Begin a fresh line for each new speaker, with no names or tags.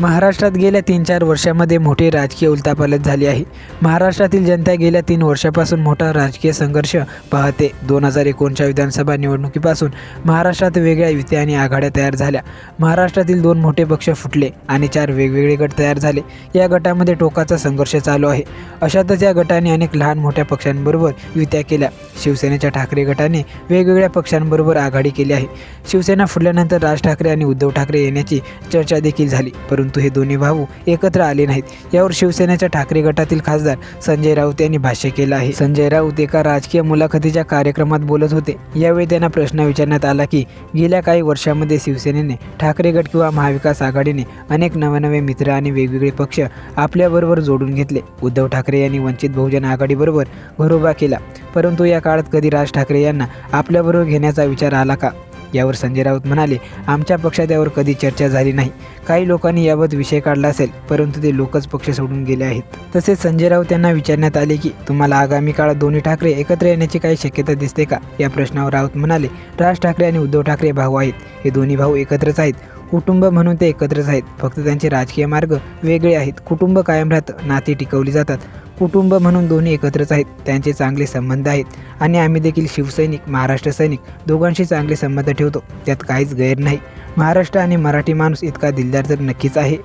महाराष्ट्रात गेल्या तीन चार वर्षामध्ये मोठी राजकीय उलतापालत झाली आहे. महाराष्ट्रातील जनता गेल्या तीन वर्षापासून मोठा राजकीय संघर्ष पाहते. दोन हजार एकोणच्या विधानसभा निवडणुकीपासून महाराष्ट्रात वेगळ्या युती आणि आघाड्या तयार झाल्या. महाराष्ट्रातील दोन मोठे पक्ष फुटले आणि चार वेगवेगळे गट तयार झाले. या गटामध्ये टोकाचा संघर्ष चालू आहे. अशातच या गटाने अनेक लहान मोठ्या पक्षांबरोबर युत्या केल्या. शिवसेनेच्या ठाकरे गटाने वेगवेगळ्या पक्षांबरोबर आघाडी केली आहे. शिवसेना फुटल्यानंतर राज ठाकरे आणि उद्धव ठाकरे येण्याची चर्चा देखील झाली. परंतु परंतु हे दोन्ही भाऊ एकत्र आले नाहीत. यावर शिवसेनेच्या ठाकरे गटातील खासदार संजय राऊत यांनी भाष्य केलं आहे. संजय राऊत एका राजकीय मुलाखतीच्या कार्यक्रमात बोलत होते. यावेळी त्यांना प्रश्न विचारण्यात आला की गेल्या काही वर्षामध्ये शिवसेनेने ठाकरे गट किंवा महाविकास आघाडीने अनेक नवनवे मित्र आणि वेगवेगळे पक्ष आपल्याबरोबर जोडून घेतले. उद्धव ठाकरे यांनी वंचित बहुजन आघाडीबरोबर घरोबा केला. परंतु या काळात कधी राज ठाकरे यांना आपल्याबरोबर घेण्याचा विचार आला का? यावर संजय राऊत म्हणाले आमच्या पक्षात यावर कधी चर्चा झाली नाही. काही लोकांनी याबाबत विषय काढला असेल परंतु ते लोकच पक्ष सोडून गेले आहेत. तसेच संजय राऊत यांना विचारण्यात आले की तुम्हाला आगामी काळात दोन्ही ठाकरे एकत्र येण्याची काही शक्यता दिसते का? या प्रश्नावर राऊत म्हणाले राज ठाकरे आणि उद्धव ठाकरे भाऊ आहेत. हे दोन्ही भाऊ एकत्रच आहेत. कुटुंब म्हणून ते एकत्रच आहेत. फक्त त्यांचे राजकीय मार्ग वेगळे आहेत. कुटुंब कायम राहतं नाती टिकवली जातात. कुटुंब म्हणून दोन्ही एकत्रच आहेत. त्यांचे चांगले संबंध आहेत. आणि आम्ही देखील शिवसैनिक महाराष्ट्र सैनिक दोघांशी चांगले संबंध ठेवतो. त्यात काहीच गैर नाही. महाराष्ट्र आणि मराठी माणूस इतका दिलदार तर नक्कीच आहे.